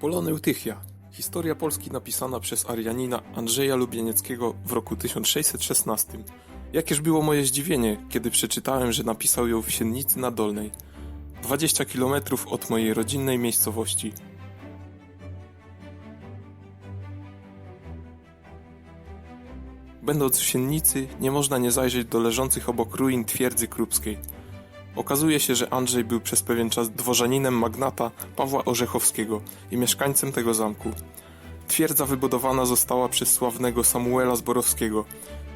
Polony Eutychia. Historia Polski napisana przez Arianina Andrzeja Lubienieckiego w roku 1616. Jakież było moje zdziwienie, kiedy przeczytałem, że napisał ją w Siennicy na Dolnej, 20 km od mojej rodzinnej miejscowości. Będąc w Siennicy, nie można nie zajrzeć do leżących obok ruin twierdzy krupskiej. Okazuje się, że Andrzej był przez pewien czas dworzaninem magnata Pawła Orzechowskiego i mieszkańcem tego zamku. Twierdza wybudowana została przez sławnego Samuela Zborowskiego,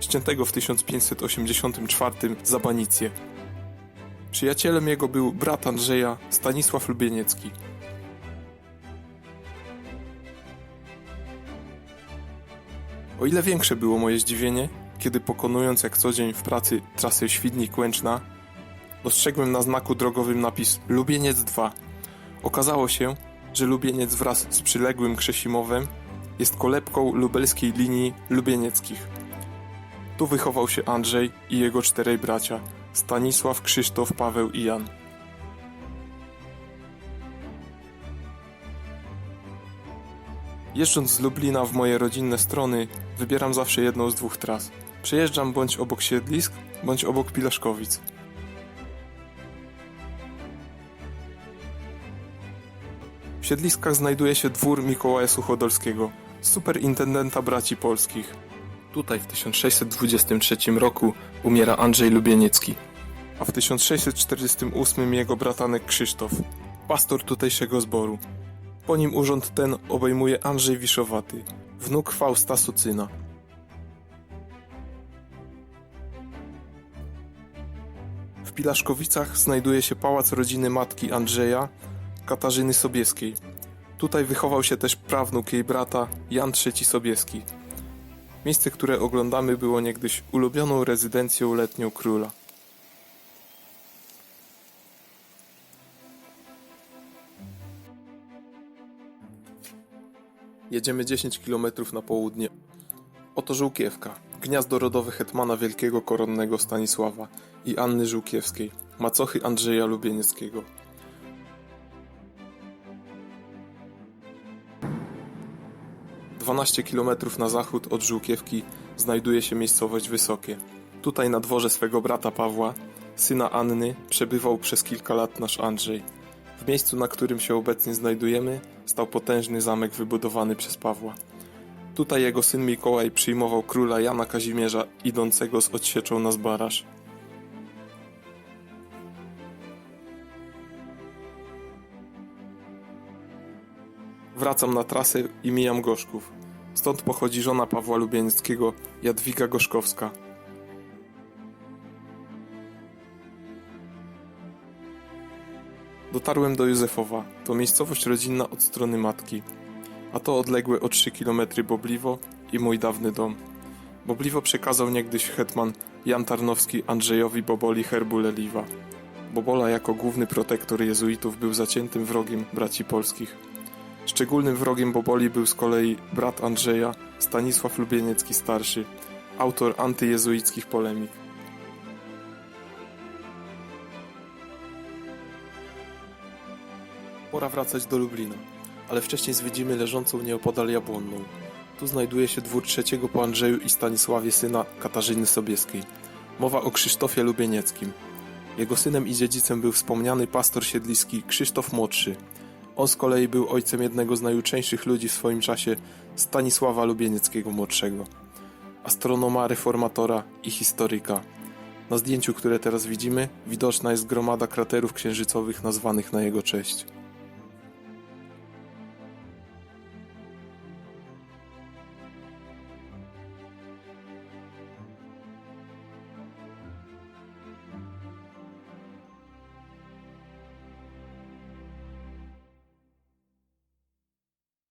ściętego w 1584 za banicję. Przyjacielem jego był brat Andrzeja, Stanisław Lubieniecki. O ile większe było moje zdziwienie, kiedy pokonując jak co dzień w pracy trasę Świdnik-Łęczna, dostrzegłem na znaku drogowym napis Lubieniec 2. Okazało się, że Lubieniec wraz z przyległym Krzesimowem jest kolebką lubelskiej linii lubienieckich. Tu wychował się Andrzej i jego czterej bracia Stanisław, Krzysztof, Paweł i Jan. Jeżdżąc z Lublina w moje rodzinne strony, wybieram zawsze jedną z dwóch tras. Przejeżdżam bądź obok siedlisk, bądź obok Pilaszkowic. W siedliskach znajduje się dwór Mikołaja Suchodolskiego, superintendenta braci polskich. Tutaj w 1623 roku umiera Andrzej Lubieniecki, a w 1648 jego bratanek Krzysztof, pastor tutejszego zboru. Po nim urząd ten obejmuje Andrzej Wiszowaty, wnuk Fausta Sucyna. W Pilaszkowicach znajduje się pałac rodziny matki Andrzeja, Katarzyny Sobieskiej. Tutaj wychował się też prawnuk jej brata Jan III Sobieski. Miejsce, które oglądamy, było niegdyś ulubioną rezydencją letnią króla. Jedziemy 10 km na południe. Oto Żółkiewka, gniazdo rodowe hetmana wielkiego koronnego Stanisława i Anny Żółkiewskiej, macochy Andrzeja Lubienieckiego. Dwanaście kilometrów na zachód od Żółkiewki znajduje się miejscowość Wysokie. Tutaj na dworze swego brata Pawła, syna Anny, przebywał przez kilka lat nasz Andrzej. W miejscu, na którym się obecnie znajdujemy, stał potężny zamek wybudowany przez Pawła. Tutaj jego syn Mikołaj przyjmował króla Jana Kazimierza idącego z odsieczą na Zbaraż. Wracam na trasę i mijam Gorzków. Stąd pochodzi żona Pawła Lubienieckiego, Jadwiga Gorzkowska. Dotarłem do Józefowa. To miejscowość rodzinna od strony matki. A to odległe o 3 km Bobliwo i mój dawny dom. Bobliwo przekazał niegdyś hetman Jan Tarnowski Andrzejowi Boboli herbu Leliwa. Bobola jako główny protektor jezuitów był zaciętym wrogiem braci polskich. Szczególnym wrogiem Boboli był z kolei brat Andrzeja, Stanisław Lubieniecki starszy, autor antyjezuickich polemik. Pora wracać do Lublina, ale wcześniej zwiedzimy leżącą nieopodal Jabłonną. Tu znajduje się dwór trzeciego po Andrzeju i Stanisławie syna Katarzyny Sobieskiej. Mowa o Krzysztofie Lubienieckim. Jego synem i dziedzicem był wspomniany pastor siedliski Krzysztof Młodszy. On z kolei był ojcem jednego z najuczeńszych ludzi w swoim czasie, Stanisława Lubienieckiego Młodszego. Astronoma, reformatora i historyka. Na zdjęciu, które teraz widzimy, widoczna jest gromada kraterów księżycowych nazwanych na jego cześć.